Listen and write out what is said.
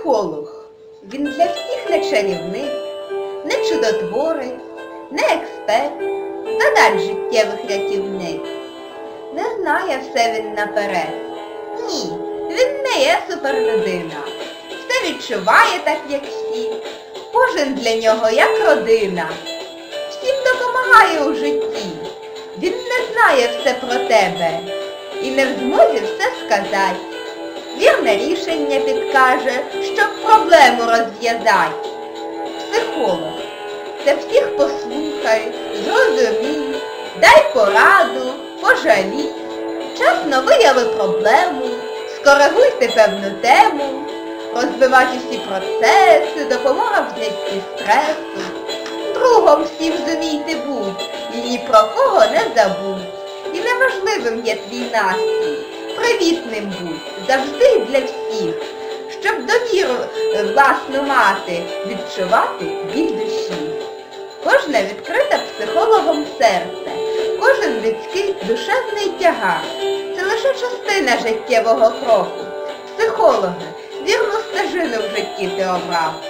Психолог. Він для всіх не чарівник, не чудотворець, не експерт, задач життєвих рятівник. Не знає все він наперед. Ні, він не є суперлюдина. Все відчуває так, як всі. Кожен для нього як родина. Всім допомагає у житті. Він не знає все про тебе і не в змозі все сказати. Вірне рішення підкаже, щоб проблему розв'язати. Психолог. Це всіх послухай, зрозумій, дай пораду, пожалій. Чесно вияви проблему, скоригуйте певну тему, розвивати всі процеси, допомога в знятті стресу. Другом всім зумійте будь, і ні про кого не забудь. І неважливим є твій настрій, привітним будь, завжди для всіх, щоб довіру е, власну мати, відчувати біль душі. Кожне відкрите психологом серце, кожен людський душевний тягар. Це лише частина життєвого кроку. Психологи, вірну стежину в житті ти обрав.